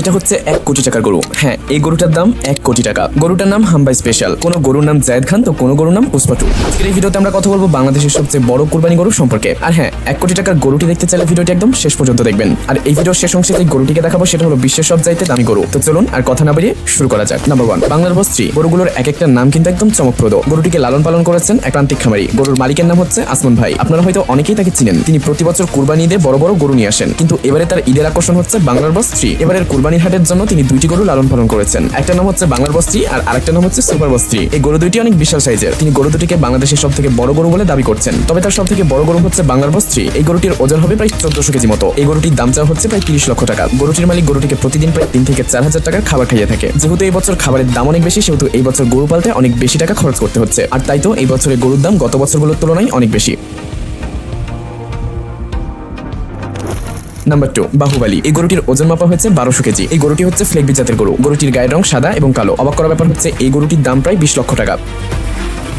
এটা হচ্ছে এক কোটি টাকার গরু। হ্যাঁ এই গরুটার দাম এক কোটি টাকা। গরুটার নাম হাম্বাই স্পেশাল। কোনো গরুর নাম জায়দ খান, তো কোনো গরুর নাম পুষ্পাটু আজকের এই ভিডিওতে আমরা কথা বলব বাংলাদেশের সবচেয়ে বড় কুরবানি গরু সম্পর্কে। আর হ্যাঁ এক কোটি টাকার গরুটি দেখতে চাইলে ভিডিওটি একদম শেষ পর্যন্ত দেখবেন। আর এই ভিডিওর শেষ অংশে যে গরুটিকে দেখাবো, সেটা হলো বিশ্বের সব চাইতে দামি গরু। তো চলুন আর কথা না বেরিয়ে শুরু করা যাক। নাম্বার ওয়ান বাংলার বস্ত্রী। গরুগুলোর এক একটা নাম কিন্তু একদম চমকপ্রদ। গরুটিকে লালন পালন করেছেন এক প্রান্তিক খামারি। গরুর মালিকের নাম হচ্ছে আসমান ভাই। আপনারা হয়তো অনেকেই তাকে চিনেন। তিনি প্রতি বছর কুরবানি ঈদে বড় বড় গরু নিয়ে আসেন। কিন্তু এবারে তার ঈদের আকর্ষণ হচ্ছে বাংলার বস্ত্রী। এবারের কুরবানির হাটের জন্য তিনি দুইটি গরু লালন পালন করেছেন। একটা নাম হচ্ছে বাংলার বস্ত্রী আর আরেকটা নাম হচ্ছে সুপার বস্ত্রী। এই গরু দুইটি অনেক বিশাল সাইজের। তিনি গরু দুটিকে বাংলাদেশের সব থেকে বড় গরু বলে দাবি করছেন। তবে তার সব থেকে বড় গরু হচ্ছে বাংলার বস্ত্রী। এই গরুটির ওজন হবে প্রায় চোদ্দশো কেজি মতো। এই গরুটির দাম চাওয়া হচ্ছে প্রায় তিরিশ লক্ষ টাকা। গরুটির মালিক গরুটিকে প্রতিদিন প্রায় তিন থেকে চার হাজার টাকার খাবার খাইয়ে থাকে। যেহেতু এই বছর খাবারের দাম অনেক বেশি, সেহেতু এই বছর গরু পালতে অনেক বেশি টাকা খরচ করতে হচ্ছে। আর তাই তো এই বছরের গরুর দাম গত বছরগুলোর তুলনায় অনেক বেশি। নাম্বার টু বাহুবালি এই গরুটির ওজন মাপা হয়েছে বারোশো কেজি। এই গরুটি হচ্ছে ফ্লেগবি জাতের গরু। গরুটির গায়ের রং সাদা এবং কালো। অবাক করার ব্যাপার হচ্ছে, এই গরুটির দাম প্রায় বিশ লক্ষ টাকা।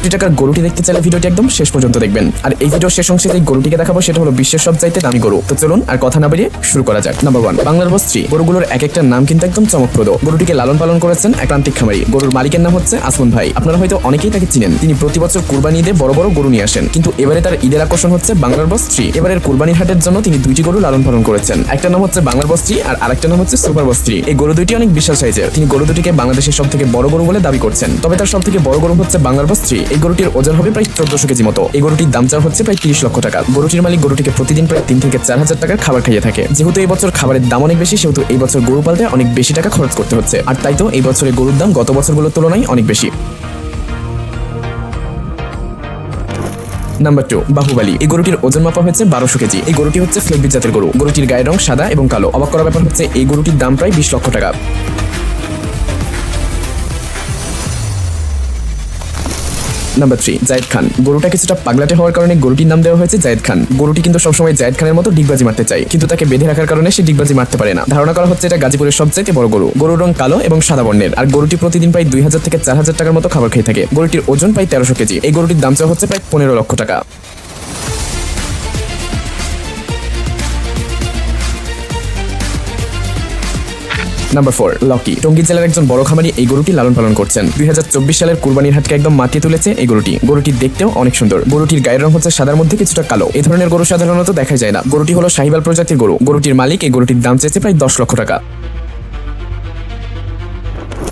কোটি টাকার গরুটি দেখতে চাইলে ভিডিওটি একদম শেষ পর্যন্ত দেখবেন। আর এই ভিডিওর শেষ অংশে যে গরুটিকে দেখাবো, সেটা হলো বিশ্বের সব চাইতে দামি গরু। তো চলুন আর কথা না বেরিয়ে শুরু করা যাক। নাম্বার ওয়ান বাংলার বস্ত্রী। গরুগুলোর এক একটা নাম কিন্তু একদম চমকপ্রদ। গরুটিকে লালন পালন করেছেন এক প্রান্তিক খামারি। গরুর মালিকের নাম হচ্ছে আসমান ভাই। আপনারা হয়তো অনেকেই তাকে চিনেন। তিনি প্রতি বছর কুরবানি ঈদে বড় বড় গরু নিয়ে আসেন। কিন্তু এবারে তার ঈদের আকর্ষণ হচ্ছে বাংলার বস্ত্রী। এবারের কুরবানির হাটের জন্য তিনি দুইটি গরু লালন পালন করেছেন। একটা নাম হচ্ছে বাংলার বস্ত্রী আর আরেকটা নাম হচ্ছে সুপার বস্ত্রী। এই গরু দুইটি অনেক বিশাল সাইজের। তিনি গরু দুটিকে বাংলাদেশের সব থেকে বড় গরু বলে দাবি করছেন। তবে তার সব থেকে বড় গরু হচ্ছে বাংলার বস্ত্রী। এই গরুটির ওজন হবে প্রায় চোদ্দশো কেজি মতো। এই গরুটির দাম চাওয়া হচ্ছে প্রায় তিরিশ লক্ষ টাকা। গরুটির মালিক গরুটিকে প্রতিদিন প্রায় তিন থেকে চার হাজার টাকার খাবার খাইয়ে থাকে। যেহেতু এই বছর খাবারের দাম অনেক বেশি, সেহেতু এই বছর গরু পালতে অনেক বেশি টাকা খরচ করতে হচ্ছে। আর তাই তো এই বছরে গরুর দাম গত বছরগুলোর তুলনায় অনেক বেশি। Number two, Baahubali. এই গরুটির ওজন মাপা হয়েছে বারোশো কেজি। এই গরুটি হচ্ছে ফ্লেগবি জাতের গরু। গরুটির গায়ের রং সাদা এবং কালো। অবাক করা ব্যাপার হচ্ছে, এই গরুটির দাম প্রায় বিশ লক্ষ টাকা। নাম্বার থ্রি জায়দ খান গরুটা কিছুটা পাগলাটে হওয়ার কারণে গরুটির নাম দেওয়া হয়েছে জায়দ খান গরুটি কিন্তু সবসময় জায়দ খানের মতো ডিগবাজি মারতে চায়, কিন্তু তাকে বেঁধে রাখার কারণে সে ডিগবাজি মারতে পারে না। ধারণা করা হচ্ছে এটা গাজীপুরের সবচেয়ে বড় গরু। গরুর রং কালো এবং সাদা বর্ণের, আর গরুটি প্রতিদিন প্রায় দুই হাজার থেকে চার হাজার টাকার মতো খাবার খেয়ে থাকে। গরুটির ওজন প্রায় তেরোশো কেজি। এই গরুটির দাম চাওয়া হচ্ছে প্রায় পনেরো লক্ষ টাকা। নাম্বার ফোর লকি টঙ্গী জেলার একজন বড় খামারি এই গরুটি লালন পালন করছেন। দুই হাজার চব্বিশ সালের কুরবানির হাটকে একদম মাতিয়ে তুলেছে এই গরুটি। গরুটি দেখতেও অনেক সুন্দর। গরুটির গায়ের রং হচ্ছে সাদার মধ্যে কিছুটা কালো। এ ধরনের গরু সাধারণত দেখা যায় না। গরুটি হলো সাহিবাল প্রজাতির গরু। গরুটির মালিক এই গরুটির দাম চেয়েছে প্রায় দশ লক্ষ টাকা।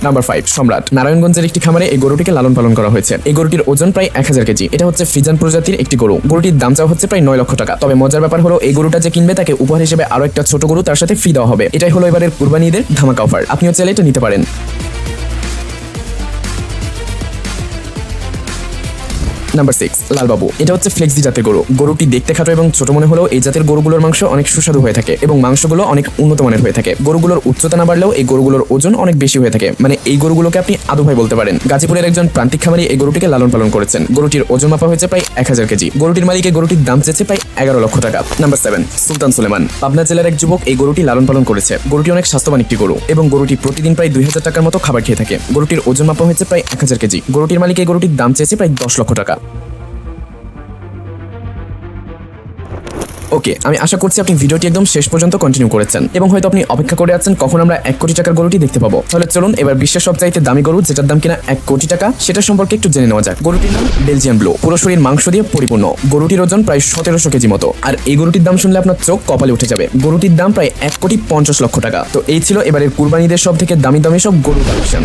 নাম্বার ফাইভ সম্রাট। নারায়ণগঞ্জের একটি খামারে এই গরুটিকে লালন পালন করা হয়েছে। এই গরুটির ওজন প্রায় এক হাজার কেজি। এটা হচ্ছে ফ্রিজান প্রজাতির একটি গরু। গরুটির দাম চাওয়া হচ্ছে প্রায় নয় লক্ষ টাকা। তবে মজার ব্যাপার হলো, এই গরুটা যে কিনবে তাকে উপহার হিসেবে আরও একটা ছোট গরু তার সাথে ফ্রি দেওয়া হবে। এটাই হলো এবারের কুরবানি ঈদের ধামাকা অফার। আপনিও চাইলে এটা নিতে পারেন। নাম্বার সিক্স লালবাবু, এটা হচ্ছে ফ্লেক্সি জাতের গরু। গরুটি দেখতে খাটো এবং ছোট মনে হলেও এই জাতের গরুগুলোর মাংস অনেক সুস্বাদু হয়ে থাকে এবং মাংসগুলো অনেক উন্নত মানের হয়ে থাকে। গরুগুলোর উচ্চতা না বাড়লেও এই গরুগুলোর ওজন অনেক বেশি হয়ে থাকে। মানে এই গরুগুলোকে আপনি আদু ভাই বলতে পারেন। গাজীপুরের একজন প্রান্তিক খামারি এই গরুটিকে লালন পালন করেছেন। গরুটির ওজন মাপা হয়েছে প্রায় এক হাজার কেজি। গরুটির মালিক এই গরুটির দাম চেয়েছে প্রায় এগারো লক্ষ টাকা। Number seven Sultan Suleman, Pabna জেলার এক যুবক এই গরুটি লালন পালন করেছে। গরুটি অনেক স্বাস্থ্যবান একটি গরু এবং গরুটি প্রতিদিন প্রায় দুই হাজার টাকার মতো খাবার খেয়ে থাকে। গরুটির ওজন মাপা হয়েছে প্রায় এক হাজার কেজি। গরুটির মালিক এই গরুটির দাম চেয়েছে প্রায় দশ লক্ষ টাকা। ওকে, আমি আশা করছি আপনি ভিডিওটি একদম শেষ পর্যন্ত কন্টিনিউ করেছেন। এবং হয়তো আপনি অপেক্ষা করে আছেন কখন আমরা এক কোটি টাকার গরুটি দেখতে পাবো। তাহলে চলুন এবার বিশ্বের সবচাইতে দামি গরু, যেটার দাম কিনা এক কোটি টাকা, সেটা সম্পর্কে একটু জেনে নেওয়া যাক। গরুটির নাম বেলজিয়ান ব্লু পুরো শরীর মাংস দিয়ে পরিপূর্ণ। গরুটির ওজন প্রায় সতেরোশো কেজি মতো। আর এই গরুটির দাম শুনলে আপনার চোখ কপালে উঠে যাবে। গরুটির দাম প্রায় এক কোটি পঞ্চাশ লক্ষ টাকা। তো এই ছিল এবারের কুরবানিদের সব থেকে দামি দামি সব গরু কালেকশন।